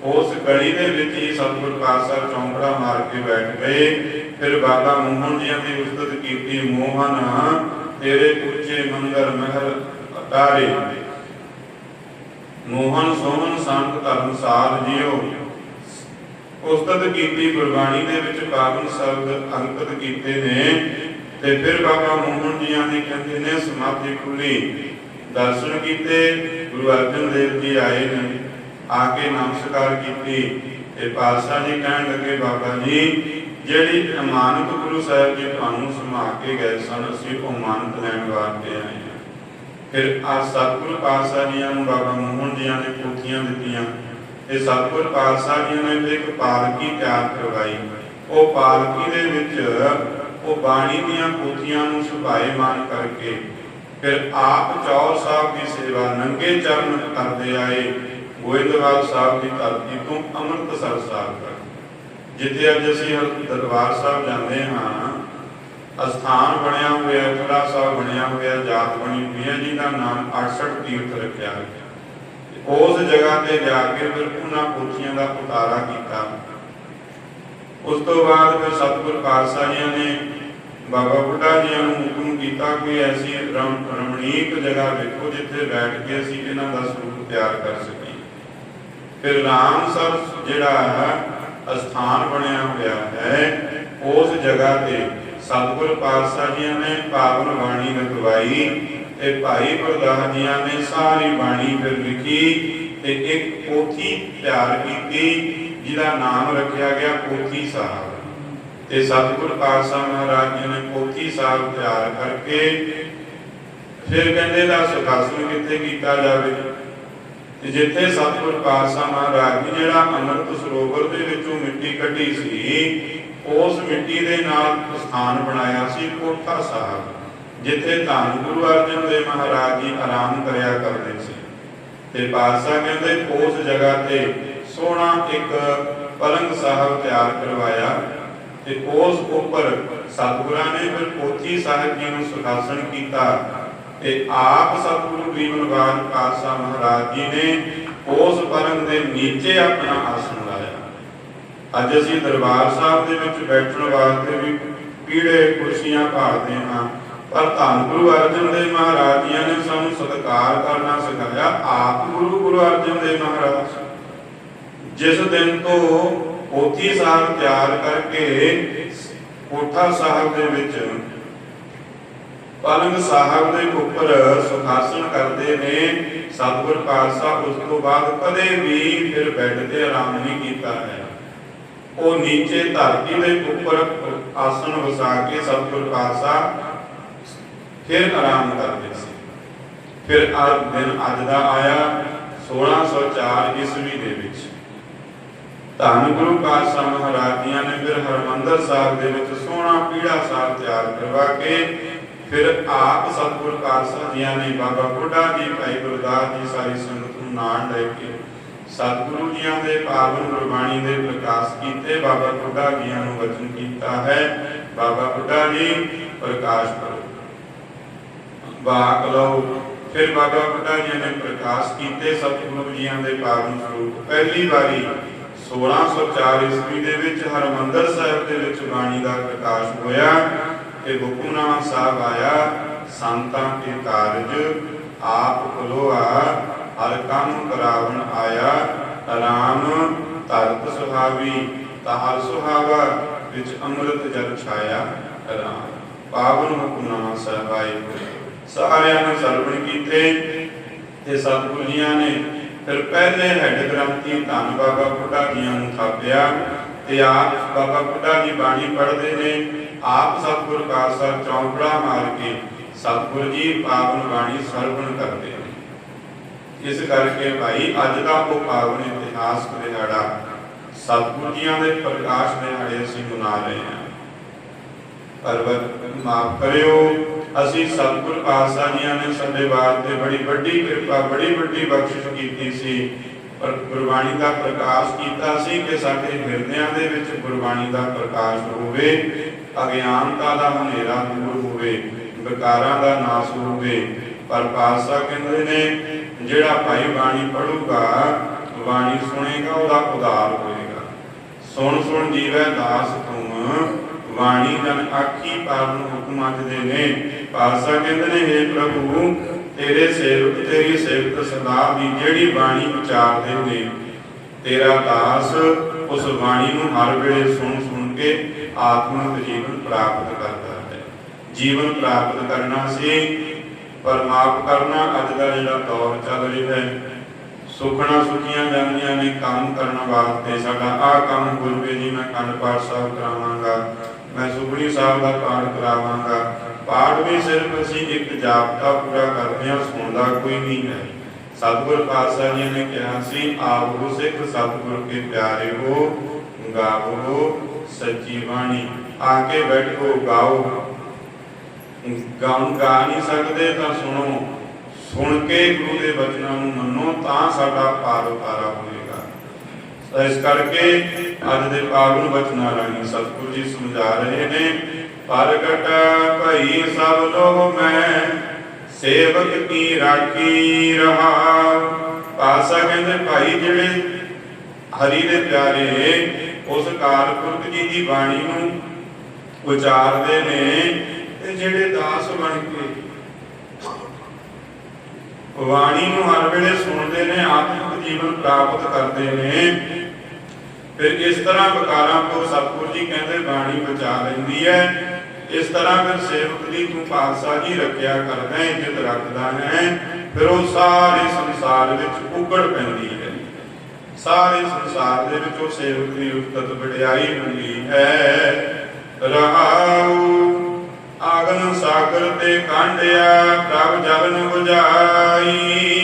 ਉਸ ਗਲੀ ਦੇ ਵਿੱਚ ਹੀ ਸਤਿਗੁਰ ਪਾਤਸ਼ਾਹ ਚੌਂਕੜਾ ਮਾਰ ਕੇ ਬੈਠ ਗਏ। ਫਿਰ ਬਾਬਾ ਮੋਹਨ ਜੀ ਦੀ ਉਸਤਤ ਕੀਤੀ ਮੋਹਨ, ਤੇਰੇ ਉੱਚੇ ਮੰਦਰ ਮਹਿਲ ਅਤਾਰੇ। ਮੋਹਨ ਸੋਹਣ ਸੰਤ ਧਰਮਸਾਰ ਜੀਓ ਉਸਤਤ ਕੀਤੀ ਗੁਰਬਾਣੀ ਦੇ ਵਿੱਚ ਪਾਵਨ ਸ਼ਬਦ ਅੰਕਿਤ ਕੀਤੇ ਨੇ। ਤੇ ਫਿਰ ਬਾਬਾ ਮੋਹਨ ਜੀ ਨੇ ਕਹਿੰਦੇ ਨੇ, ਸਮਾਧੀ ਖੁੱਲੀ। ਦਰਸ਼ਨ ਕੀਤੇ, ਗੁਰੂ ਅਰਜਨ ਦੇਵ ਜੀ ਆਏ ਨੇ। ਆ ਕੇ ਨਮਸਕਾਰ ਕੀਤੀ। ਤੇ ਪਾਤਸ਼ਾਹ ਜੀ ਕਹਿਣ ਲੱਗੇ, ਬਾਬਾ ਜੀ ਜਿਹੜੀ ਅਮਾਨਤ ਗੁਰੂ ਸਾਹਿਬ ਜੀ ਤੁਹਾਨੂੰ ਸਮਾ ਕੇ ਗਏ ਸਨ, ਅਸੀਂ ਉਹ ਅਮਾਨਤ ਲੈਣ ਵਾਸਤੇ ਆਏ ਹਾਂ। ਫਿਰ ਆ ਸਤਿਗੁਰੂ ਪਾਤਸ਼ਾਹ ਜੀਆਂ ਨੂੰ ਬਾਬਾ ਮੋਹਨ ਜੀਆਂ ਨੇ ਪੋਥੀਆਂ ਦਿੱਤੀਆਂ। ਤੇ ਸਤਿਗੁਰੂ ਪਾਤਸ਼ਾਹ ਜੀਆਂ ਨੇ ਇੱਕ ਪਾਲਕੀ ਤਿਆਰ ਕਰਵਾਈ। ਉਹ ਪਾਲਕੀ ਦੇ ਵਿੱਚ ਉਹ ਬਾਣੀ ਦੀਆਂ ਪੋਥੀਆਂ ਨੂੰ ਸੁਭਾਏਮਾਨ ਕਰਕੇ ਫਿਰ ਆਪ ਚੌਰ ਸਾਹਿਬ ਦੀ ਸੇਵਾ ਨੰਗੇ ਚਰਨ ਕਰਦੇ ਆਏ। ਗੋਇੰਦਵਾਲ ਸਾਹਿਬ ਦੀ ਧਰਤੀ ਤੋਂ ਅੰਮ੍ਰਿਤਸਰ ਸਾਹਿਬ ਤੱਕ। ਜਿੱਥੇ ਅੱਜ ਅਸੀਂ ਦਰਬਾਰ ਸਾਹਿਬ ਜਾਂਦੇ ਹਾਂ ਅਸਥਾਨ ਬਣਿਆ ਹੋਇਆ, ਕਿਲਾ ਸਾਹਿਬ ਬਣਿਆ ਹੋਇਆ, ਜਾਤ ਬਣੀ ਹੋਈ ਹੈ, ਜਿਹਦਾ ਨਾਮ 68 ਤੀਰਥ ਰੱਖਿਆ ਹੈ ਉਸ ਜਗ੍ਹਾ ਤੇ ਜਾ ਕੇ ਫਿਰ ਉਹਨਾਂ ਪੋਥੀਆਂ ਦਾ ਉਤਾਰਾ ਕੀਤਾ। ਉਸ ਤੋਂ ਬਾਅਦ ਫਿਰ ਸਤਿਗੁਰ ਪਾਤਸ਼ਾਹ ਜੀ ਨੇ ਬਾਬਾ ਬੁੱਢਾ ਜੀ ਨੂੰ ਹੁਕਮ ਕੀਤਾ ਕੋਈ ਐਸੀ ਰਮਣੀਕ ਜਗ੍ਹਾ ਵੇਖੋ ਜਿੱਥੇ ਬੈਠ ਕੇ ਅਸੀਂ ਇਹਨਾਂ ਦਾ ਸਰੂਪ ਤਿਆਰ ਕਰ ਸਕੀਏ। ਫਿਰ ਰਾਮ ਸਰ ਜਿਹੜਾ ਹੈ ਅਸਥਾਨ ਬਣਿਆ ਹੋਇਆ ਹੈ। ਉਸ ਜਗ੍ਹਾ ਤੇ ਸਤਿਗੁਰ ਪਾਤਸ਼ਾਹ ਜੀ ਨੇ ਪਾਵਨ ਬਾਣੀ ਰਖਵਾਈ ਤੇ ਭਾਈ ਗੁਰਦਾਸ ਜੀਆਂ ਨੇ ਸਾਰੀ ਬਾਣੀ ਫਿਰ ਲਿਖੀ ਤੇ ਇੱਕ ਪੋਥੀ ਤਿਆਰ ਕੀਤੀ, ਜਿਹਦਾ ਨਾਮ ਰੱਖਿਆ ਗਿਆ ਪੋਥੀ ਸਾਹਿਬ ਤੇ ਸਤਿਗੁਰ ਪਾਤਸ਼ਾਹ ਮਹਾਰਾਜ ਜੀ ਨੇ ਪੋਥੀ ਸਾਹਿਬ ਤਿਆਰ ਕਰਕੇ ਫਿਰ ਕਹਿੰਦੇ ਦਾ ਸੁਖਾਸਨ ਕਿੱਥੇ ਕੀਤਾ ਜਾਵੇ? ਜਿੱਥੇ ਸਤਿਗੁਰ ਪਾਤਸ਼ਾਹ ਮਹਾਰਾਜ ਜੀ ਜਿਹੜਾ ਅੰਮ੍ਰਿਤ ਸਰੋਵਰ ਦੇ ਵਿੱਚੋਂ ਮਿੱਟੀ ਕੱਢੀ ਸੀ, ਉਸ ਮਿੱਟੀ ਦੇ ਨਾਲ ਸਥਾਨ ਬਣਾਇਆ ਸੀ ਕੋਠਾ ਸਾਹਿਬ, ਜਿੱਥੇ ਧੰਨ ਗੁਰੂ ਅਰਜਨ ਦੇਵ ਮਹਾਰਾਜ ਜੀ ਆਰਾਮ ਕਰਿਆ ਕਰਦੇ ਸੀ। ਤੇ ਪਾਤਸ਼ਾਹ ਕਹਿੰਦੇ ਉਸ ਜਗ੍ਹਾ ਤੇ ਸੋਹਣਾ ਇੱਕ ਪਲੰਗ ਸਾਹਿਬ ਤਿਆਰ ਕਰਵਾਇਆ ਤੇ ਉਸ ਉੱਪਰ ਸਤਿਗੁਰਾਂ ਨੇ ਫਿਰ ਪੋਥੀ ਸਾਹਿਬ ਜੀ ਨੂੰ ਸੁਖਾਸਨ ਕੀਤਾ ਤੇ ਆਪ ਸਤਿਗੁਰੂ ਗਰੀਬਨਵਾਜ ਪਾਤਸ਼ਾਹ ਮਹਾਰਾਜ ਜੀ ਨੇ ਉਸ ਪਲੰਗ ਦੇ ਨੀਚੇ ਆਪਣਾ ਆਸਣ ਲਾਇਆ। ਅੱਜ ਅਸੀਂ ਦਰਬਾਰ ਸਾਹਿਬ ਦੇ ਵਿੱਚ ਬੈਠਣ ਵਾਸਤੇ ਵੀ ਪੀੜੇ ਕੁਰਸੀਆਂ ਭਾਲਦੇ ਹਾਂ, ਪਰ ਧੰਨ ਗੁਰੂ ਅਰਜਨ ਦੇਵ ਮਹਾਰਾਜ ਜੀ ਨੇ ਸਾਨੂੰ ਸਤਿਕਾਰ ਕਰਨਾ ਸਿਖਾਇਆ। ਆਪ ਗੁਰੂ ਗੁਰੂ ਅਰਜਨ ਦੇਵ ਮਹਾਰਾਜ। ਜਿਸ ਦਿਨ ਤੋਂ ਪੋਥੀ ਸਾਹਿਬ ਤਿਆਰ ਕਰਕੇ ਕੋਠਾ ਸਾਹਿਬ ਦੇ ਵਿੱਚ ਪਲੰਗ ਸਾਹਿਬ ਦੇ ਉੱਪਰ ਸੁਖਾਸਨ ਕਰਦੇ ਨੇ। ਸਤਿਗੁਰ ਪਾਤਸ਼ਾਹ ਉਸ ਤੋਂ ਬਾਅਦ ਕਦੇ ਵੀ ਫਿਰ ਬੈੱਡ ਤੇ ਆਰਾਮ ਨਹੀਂ ਕੀਤਾ ਹੈ। ਉਹ ਨੀਚੇ ਧਰਤੀ ਦੇ ਉੱਪਰ ਆਸਣ ਵਸਾ ਕੇ ਸਤਿਗੁਰ ਪਾਤਸ਼ਾਹ ਫਿਰ ਆਰਾਮ ਕਰਦੇ ਸੀ। ਫਿਰ ਅੱਜ ਦਿਨ ਅੱਜ ਦਾ ਆਇਆ 1604 ਈਸਵੀ ਦੇ ਵਿੱਚ। ਧੰਨ ਗੁਰੂ ਪਾਤਸ਼ਾਹ ਮਹਾਰਾਜ ਜੀਆਂ ਨੇ ਫਿਰ ਹਰਮੰਦਰ ਸਾਹਿਬ ਦੇ ਵਿੱਚ ਸੋਹਣਾ ਪੀੜਾ ਸਾਹਿਬ ਤਿਆਰ ਕਰਵਾ ਕੇ ਫਿਰ ਆਪ ਸਤਿਗੁਰ ਪਾਤਸ਼ਾਹ ਜੀਆਂ ਨੇ ਬਾਬਾ ਬੁੱਢਾ ਜੀ, ਭਾਈ ਗੁਰਦਾਸ ਜੀ, ਸਾਰੀ ਸੰਗਤ ਨੂੰ ਨਾਲ ਲੈ ਕੇ ਸਤਿਗੁਰੂ ਜੀਆਂ ਦੇ ਪਾਵਨ ਗੁਰਬਾਣੀ ਦੇ ਪ੍ਰਕਾਸ਼ ਕੀਤੇ, ਬਾਬਾ ਬੁੱਢਾ ਜੀਆਂ ਨੂੰ ਵਚਨ ਕੀਤਾ ਹੈ। ਬਾਬਾ ਬੁੱਢਾ ਜੀ, ਪ੍ਰਕਾਸ਼ ਕਰੋ। ਬਾਕ ਲਓ। ਫਿਰ ਬਾਬਾ ਬੁੱਢਾ ਜੀ ਨੇ ਪ੍ਰਕਾਸ਼ ਕੀਤੇ, ਸਤਿਗੁਰੂ ਜੀਆਂ ਦੇ ਪਾਵਨ ਸਰੂਪ। ਪਹਿਲੀ ਵਾਰੀ 1604 ਈਸਵੀ ਦੇ ਵਿੱਚ ਹਰਮੰਦਰ ਸਾਹਿਬ ਦੇ ਵਿੱਚ ਬਾਣੀ ਦਾ ਪ੍ਰਕਾਸ਼ ਹੋਇਆ। ਤੇ ਹੁਕਮਨਾਮਾ ਸਾਹਿਬ ਆਇਆ, ਸੰਤਾਂ ਕੇ ਕਾਰਜ ਆਪ ਖਲੋਆ ਹਰ ਕੰਮ ਕਰਾਵਣ ਆਇਆ ਰਾਮ ਧਰਤ ਸੁਹਾਵੀ, ਤਾਹਰ ਸੁਹਾਵਾ, ਵਿੱਚ ਅੰਮ੍ਰਿਤ ਜਲ ਛਾਇਆ ਰਾਮ ਪਾਵਨ ਹੁਕਮਨਾਮਾ ਸਾਹਿਬ ਆਏ ਸਾਰਿਆਂ ਨੇ ਸਰਵਣ ਕੀਤੇ ਤੇ ਸਤਿਗੁਰੂ ਨੇ ਫਿਰ ਪਹਿਲੇ ਹੈਡ ਗ੍ਰੰਥੀ ਧੰਨ ਬਾਬਾ ਬੁੱਢਾ ਜੀਆਂ ਨੂੰ ਥਾਪਿਆ ਤੇ ਆਪ ਬਾਬਾ ਬੁੱਢਾ ਜੀ ਬਾਣੀ ਪੜ੍ਹਦੇ ਨੇ। ਆਪ ਸਤਿਗੁਰ ਪਾਤਸ਼ਾਹ ਚੌਂਕੜਾ ਮਾਰ ਕੇ ਸਤਿਗੁਰ ਜੀ ਪਾਵਨ ਬਾਣੀ ਸਰਵਣ ਕਰਦੇ ਨੇ। ਇਸ ਕਰਕੇ ਭਾਈ ਅੱਜ ਦਾ ਉਹ ਪਾਵਨ ਇਤਿਹਾਸਕ ਦਿਹਾੜਾ ਸਤਿਗੁਰ ਜੀਆਂ ਦੇ ਪ੍ਰਕਾਸ਼ ਦਿਹਾੜੇ ਅਸੀਂ ਮਨਾ ਰਹੇ ਹਾਂ। ਪਰਵਤ ਮਾਫ ਕਰਿਓ। ਅਸੀਂ ਸਤਿਗੁਰ ਪਾਤਸ਼ਾਹ ਜੀਆਂ ਨੇ ਸਾਡੇ ਵਾਸਤੇ ਬੜੀ ਵੱਡੀ ਕਿਰਪਾ, ਬੜੀ ਵੱਡੀ ਬਖਸ਼ਿਸ਼ ਕੀਤੀ ਸੀ। ਪਰ ਗੁਰਬਾਣੀ ਦਾ ਪ੍ਰਕਾਸ਼ ਕੀਤਾ ਸੀ ਕਿ ਸਾਡੇ ਹਿਰਦਿਆਂ ਦੇ ਵਿੱਚ ਗੁਰਬਾਣੀ ਦਾ ਪ੍ਰਕਾਸ਼ ਹੋਵੇ। ਅਗਿਆਨਤਾ ਦਾ ਹਨੇਰਾ ਦੂਰ ਹੋਵੇ, ਵਿਕਾਰਾਂ ਦਾ ਨਾਸ ਹੋਵੇ। ਪਰ ਪਾਤਸ਼ਾਹ ਕਹਿੰਦੇ ਨੇ, ਜਿਹੜਾ ਭਾਈ ਬਾਣੀ ਪੜੂਗਾ ਬਾਣੀ ਸੁਣੇਗਾ, ਉਹਦਾ ਉਦਾਰ ਹੋਏਗਾ। ਸੁਣ ਸੁਣ ਜੀਵੈ ਦਾਸ ਤੁਮ ਬਾਣੀ ਜਨ ਆਖੀ ਪਾਵਨ ਹੁਕਮ ਦੇ ਨੇ। ਪਾਤਸ਼ਾਹ ਕਹਿੰਦੇ ਨੇ हे ਪ੍ਰਭੂ, ਤੇਰੇ ਸੇਵਕ, ਤੇਰੀ ਸੇਵਕ ਸਦਾ ਦੀ ਜਿਹੜੀ ਬਾਣੀ ਵਿਚਾਰਦੇ ਨੇ, ਤੇਰਾ ਦਾਸ ਉਸ ਬਾਣੀ ਨੂੰ ਹਰ ਵੇਲੇ ਸੁਣ ਸੁਣ ਕੇ ਆਤਮਿਕ ਜੀਵਨ ਪ੍ਰਾਪਤ ਕਰਦਾ ਹੈ। ਜੀਵਨ ਪ੍ਰਾਪਤ ਕਰਨਾ ਸੀ, ਪਰ ਮਾਫ ਕਰਨਾ ਅੱਜ ਦਾ ਜਿਹੜਾ ਦੌਰ ਚੱਲ ਰਿਹਾ ਹੈ। ਸੁਖਣਾ ਸੁਖੀਆਂ ਜਾਂਦੀਆਂ ਨੇ, ਕੰਮ ਕਰਨ ਵਾਸਤੇ ਸਾਡਾ ਆਹ ਕੰਮ ਗੁਰਵੇ ਜੀ ਮੈਂ ਕੰਡ ਪਾਠ ਸਾਹਿਬ ਕਰਾਵਾਂਗਾ। ਮੈਂ ਸੁਖਣੀ ਸਾਹਿਬ ਦਾ ਪਾਠ ਕਰਾਵਾਂਗਾ। ਪਾਠ ਵੀ ਸਿਰਫ ਅਸੀਂ ਇੱਕ ਜਾਪਤਾ ਪੂਰਾ ਕਰਦੇ ਹਾਂ, ਸੁਣਦਾ ਕੋਈ ਨਹੀਂ ਹੈ। ਸਤਿਗੁਰ ਪਾਤਸ਼ਾਹ ਜੀ ਨੇ ਕਿਹਾ ਸੀ, ਆਪ ਹੋ ਸਿੱਖ ਸਤਿਗੁਰ ਕੇ ਪਿਆਰੇ ਹੋ, ਗਾਵੋ। ਸੱਚੀ ਬਾਣੀ, ਆ ਕੇ ਬੈਠੋ, ਗਾਓ। ਗਾਉਂ ਗਾ ਨਹੀਂ ਸਕਦੇ ਤਾਂ ਸੁਣੋ। ਸੁਣ ਕੇ ਗੁਰੂ ਦੇ ਬਚਨਾਂ ਨੂੰ ਮੰਨੋ ਤਾਂ ਸਾਡਾ ਪਾਰ ਉਤਾਰਾ ਹੋਵੇਗਾ। ਤਾਂ ਇਸ ਕਰਕੇ ਅੱਜ ਦੇ ਪਾਵਨ ਬਚਨਾਂ ਰਾਹੀਂ ਸਤਿਗੁਰੂ ਜੀ ਸਮਝਾ ਰਹੇ ਨੇ ਪ੍ਰਗਟ ਭਈ ਸਭ ਲੋਗ ਮੈਂ, ਸੇਵਕ ਕੀ ਰਾਖੀ ਰਹਾ? ਪਾਸਾ ਕਹਿੰਦੇ, ਭਾਈ ਜਿਹੜੇ ਹਰੀ ਦੇ ਪਿਆਰੇ ਉਸ ਕਾਲ ਜੀ ਦੀ ਬਾਣੀ ਨੂੰ ਉਚਾਰਦੇ ਨੇ ਤੇ ਜਿਹੜੇ ਦਾਸ ਬਣ ਕੇ ਬਾਣੀ ਨੂੰ ਹਰ ਵੇਲੇ ਸੁਣਦੇ ਨੇ, ਆਤਮਿਕ ਜੀਵਨ ਪ੍ਰਾਪਤ ਕਰਦੇ ਨੇ। ਫਿਰ ਇਸ ਤਰ੍ਹਾਂ ਵਿਕਾਰਾਂ ਤੋਂ ਸਤਿਗੁਰ ਜੀ ਕਹਿੰਦੇ ਬਾਣੀ ਬਚਾ ਲੈਂਦੀ ਹੈ। ਇਸ ਤਰ੍ਹਾਂ ਫਿਰ ਸੇਵਕ ਦੀ ਤੂੰ ਪਾਤਸ਼ਾਹ ਜੀ ਰੱਖਿਆ ਕਰਦਾ, ਇੱਜ਼ਤ ਰੱਖਦਾ ਹੈ। ਫਿਰ ਉਹ ਸਾਰੇ ਸੰਸਾਰ ਵਿੱਚ ਉਗੜ ਪੈਂਦੀ ਹੈ। ਸਾਰੇ ਸੰਸਾਰ ਦੇ ਵਿੱਚ ਉਹ ਸੇਵਕ ਦੀ ਉਤਤ ਵਡਿਆਈ ਹੁੰਦੀ ਹੈ। ਰਹਾਉ ਆਗਨ ਸਾਗਰ ਤੇ ਕਾਂਡਿਆ ਪ੍ਰਭ ਜਗਨ 부ਝਾਈ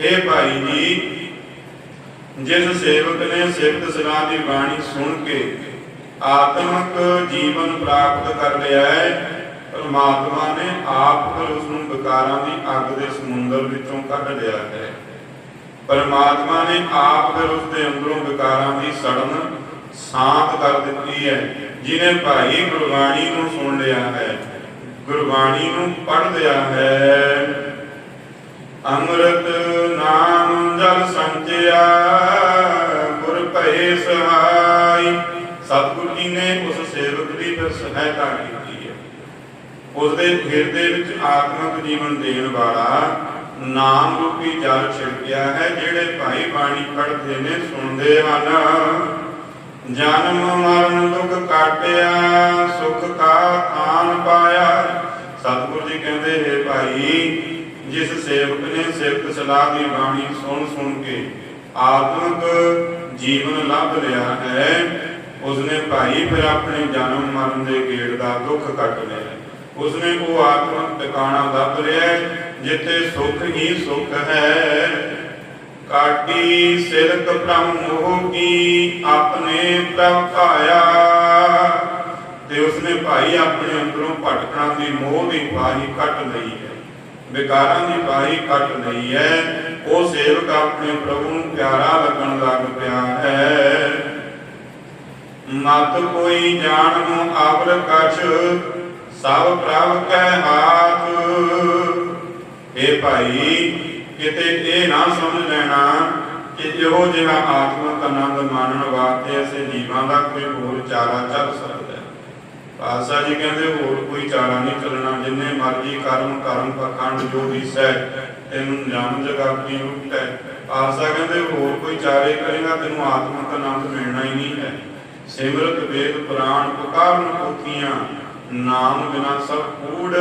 हे ਭਾਈ ਜੀ, ਜਿਸ ਸੇਵਕ ਨੇ ਸਿਫਤ ਸਲਾਹ ਦੀ ਬਾਣੀ ਸੁਣ ਕੇ ਆਤਮਿਕ ਜੀਵਨ ਪ੍ਰਾਪਤ ਕਰ ਲਿਆ ਹੈ, ਪਰਮਾਤਮਾ ਨੇ ਆਪ ਫਿਰ ਉਸ ਨੂੰ ਵਿਕਾਰਾਂ ਦੀ ਅੱਗ ਦੇ ਸਮੁੰਦਰ ਵਿੱਚੋਂ ਕੱਢ ਲਿਆ ਹੈ। ਪਰਮਾਤਮਾ ਨੇ ਆਪ ਫਿਰ ਉਸ ਦੇ ਅੰਦਰੋਂ ਵਿਕਾਰਾਂ ਦੀ ਸੜਨ ਸ਼ਾਂਤ ਕਰ ਦਿੱਤੀ ਹੈ, ਜਿਨੇ ਭਾਈ ਗੁਰਬਾਣੀ ਨੂੰ ਸੁਣ ਲਿਆ ਹੈ, ਗੁਰਬਾਣੀ ਨੂੰ ਪੜ੍ਹ ਲਿਆ ਹੈ। ਅੰਮ੍ਰਿਤ ਨਾਮ ਜਲ ਸੰਚਿਆ, ਗੁਰ ਭਏ ਸਹਾਈ। ਪਾਈ ਸਤਿਗੁਰੂ ਜੀ ਨੇ ਉਸ ਸੇਵਕ ਦੀ ਫਿਰ ਸਹਾਇਤਾ ਕੀਤੀ ਹੈ। ਉਸ ਦੇ ਹਿਰਦੇ ਵਿੱਚ ਆਤਮਿਕ ਜੀਵਨ ਦੇਣ ਵਾਲਾ ਨਾਮ ਰੂਪੀ ਜਲ ਛਿੜਕਿਆ ਹੈ, ਜਿਹੜੇ ਭਾਈ ਬਾਣੀ ਪੜ੍ਹਦੇ ਨੇ, ਸੁਣਦੇ ਹਨ। ਜਨਮ, ਮਰਨ, ਦੁੱਖ ਕਾਟਿਆ, ਸੁਖ ਕਾ ਥਾਨ ਪਾਇਆ। ਸਤਿਗੁਰੂ ਜੀ ਕਹਿੰਦੇ, ਹੈ ਭਾਈ, ਜਿਸ ਸੇਵਕ ਨੇ ਸਿਫਤ ਸਲਾਹ ਦੀ ਬਾਣੀ ਸੁਣ ਸੁਣ ਕੇ ਆਤਮਿਕ ਜੀਵਨ ਲੱਭ ਲਿਆ ਹੈ, ਉਸਨੇ ਭਾਈ ਫਿਰ ਆਪਣੇ ਜਨਮ, ਮਰਨ ਦੇ ਗੇੜ ਦਾ ਦੁੱਖ ਕੱਟ ਲਿਆ। ਉਸਨੇ ਉਹ ਆਤਮਿਕ ਟਿਕਾਣਾ ਲੱਭ ਲਿਆ ਹੈ, ਸੁਖ ਹੀ ਸੁਖ ਹੈ। ਕਾਟੀ ਸਿਰਕ ਬ੍ਰਹਮ ਮੋਹ ਆਪਣੇ ਪ੍ਰਭ ਭਾਇਆ ਤੇ ਉਸਨੇ ਭਾਈ ਆਪਣੇ ਅੰਦਰੋਂ ਭਟਕਣਾ ਦੀ ਮੋਹ ਦੀ ਪਾਹੀ ਕੱਟ ਲਈ ਹੈ। ਵਿਕਾਰਾਂ ਦੀ ਪਾਹੀ ਕੱਟ ਲਈ ਹੈ। ਉਹ ਸੇਵਕ ਆਪਣੇ ਪ੍ਰਭੂ ਨੂੰ ਪਿਆਰਾ ਲੱਗਣ ਲੱਗ ਪਿਆ ਹੈ। ਮਤ ਕੋਈ ਜਾਣ ਨੂੰ ਆਵਰ ਕਛ ਸਭ ਪ੍ਰਭ ਕੈ ਹਾਥ। ਇਹ ਭਾਈ, ਕਿਤੇ ਇਹ ਨਾ ਸਮਝ ਲੈਣਾ ਕਿ ਇਹੋ ਜਿਹਾ ਆਤਮਿਕ ਆਨੰਦ ਮਾਣਨ ਵਾਸਤੇ ਅਸੀਂ ਜੀਵਾਂ ਦਾ ਕੋਈ ਹੋਰ ਚਾਰਾ ਚੱਲ ਸਕਦਾ ਹੈ। ਪਾਸਾ ਜੀ ਕਹਿੰਦੇ, ਹੋਰ ਕੋਈ ਚਾਰਾ ਨਹੀਂ ਚੱਲਣਾ, ਜਿੰਨੇ ਮਰਜ਼ੀ ਕਰਮ ਕਰਮ ਪਖੰਡ ਜੋ ਵੀ ਸਹਿ, ਤੈਨੂੰ ਜਾਣ ਜਗਾਪੀ ਰੁੱਟੈ ਪਾਸਾ ਕਹਿੰਦੇ, ਹੋਰ ਕੋਈ ਚਾਰੇ ਕਰੇਗਾ, ਤੈਨੂੰ ਆਤਮਿਕ ਆਨੰਦ ਮਿਲਣਾ ਹੀ ਨਹੀਂ ਹੈ। ਸਿਮਰਤ, ਵੇਦ, ਪੁਰਾਣ, ਪੁਕਾਰਨ ਪੋਥੀਆਂ, ਨਾਮ ਬਿਨਾ ਸਭ ਕੂੜ,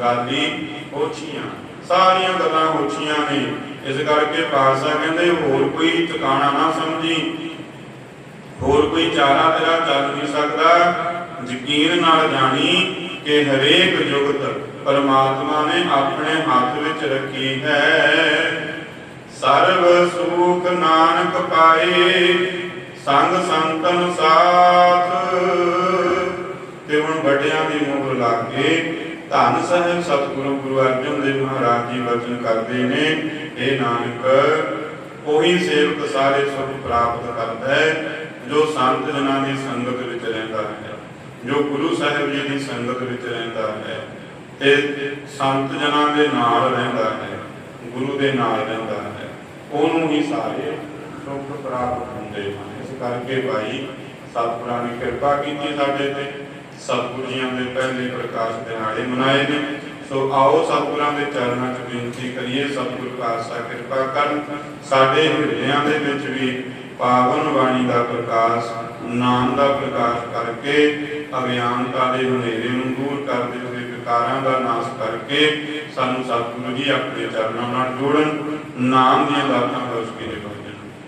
ਗਾਲੀ ਹੋਛੀਆਂ ਸਾਰੀਆਂ ਗੱਲਾਂ ਹੋਛੀਆਂ ਨੇ। ਇਸ ਕਰਕੇ ਪਾਤਸ਼ਾਹ ਕਹਿੰਦੇ, ਹੋਰ ਕੋਈ ਟਿਕਾਣਾ ਨਾ ਸਮਝੀ। ਹੋਰ ਕੋਈ ਚਾਰਾ ਤੇਰਾ ਚੱਲ ਨਹੀਂ ਸਕਦਾ। ਯਕੀਨ ਨਾਲ ਜਾਣੀ ਕਿ ਹਰੇਕ ਜੁਗਤ ਪਰਮਾਤਮਾ ਨੇ ਆਪਣੇ ਹੱਥ ਵਿੱਚ ਰੱਖੀ ਹੈ। ਸਰਬ ਸੁਖ ਨਾਨਕ ਪਾਏ, ਸੰਗ ਸੰਤਨ ਸਾਥ। ਤੇ ਹੁਣ ਵੱਡਿਆਂ ਦੀ ਮੋਹਰ ਲਾ ਕੇ ਧੰਨ ਸਾਹਿਬ ਸਤਿਗੁਰੂ ਗੁਰੂ ਅਰਜਨ ਦੇਵ ਮਹਾਰਾਜ ਜੀ ਵਚਨ ਕਰਦੇ ਨੇ ਇਹ ਨਾਨਕ, ਉਹੀ ਸੇਵਕ ਸਾਰੇ ਸੁਖ ਪ੍ਰਾਪਤ ਕਰਦਾ ਹੈ, ਜੋ ਸੰਤ ਜਨਾਂ ਦੀ ਸੰਗਤ ਵਿੱਚ ਰਹਿੰਦਾ ਹੈ, ਜੋ ਗੁਰੂ ਸਾਹਿਬ ਜੀ ਦੀ ਸੰਗਤ ਵਿੱਚ ਰਹਿੰਦਾ ਹੈ, ਤੇ ਸੰਤ ਜਨਾਂ ਦੇ ਨਾਲ ਰਹਿੰਦਾ ਹੈ, ਗੁਰੂ ਦੇ ਨਾਲ ਰਹਿੰਦਾ ਹੈ, ਉਹਨੂੰ ਹੀ ਸਾਰੇ ਸੁਖ ਪ੍ਰਾਪਤ ਹੁੰਦੇ ਹਨ। ਇਸ ਕਰਕੇ ਭਾਈ, ਸਤਿਗੁਰਾਂ ਨੇ ਕਿਰਪਾ ਕੀਤੀ ਸਾਡੇ ਤੇ। ਸਤਿਗੁਰੂ ਜੀਆਂ ਦੇ ਪਹਿਲੇ ਪ੍ਰਕਾਸ਼ ਦਿਹਾੜੇ ਮਨਾਏ ਨੇ। ਸੋ ਆਓ ਸਤਿਗੁਰਾਂ ਦੇ ਚਰਨਾਂ 'ਚ ਬੇਨਤੀ ਕਰੀਏ, ਸਤਿਗੁਰੂ ਪਾਤਸ਼ਾਹ ਕਿਰਪਾ ਕਰਨ ਸਾਡੇ ਹਿਰਦਿਆਂ ਦੇ ਵਿੱਚ ਵੀ ਪਾਵਨ ਬਾਣੀ ਦਾ ਪ੍ਰਕਾਸ਼, ਨਾਮ ਦਾ ਪ੍ਰਕਾਸ਼ ਕਰਕੇ, ਅਗਿਆਨਤਾ ਦੇ ਹਨੇਰੇ ਨੂੰ ਦੂਰ ਕਰਦੇ ਹੋਏ ਵਿਕਾਰਾਂ ਦਾ ਨਾਸ਼ ਕਰਕੇ ਸਾਨੂੰ ਸਤਿਗੁਰੂ ਜੀ ਆਪਣੇ ਚਰਨਾਂ ਨਾਲ ਜੋੜਨ, ਨਾਮ ਦੀਆਂ ਦਾਤਾਂ ਬਖਸ਼ ਕੇ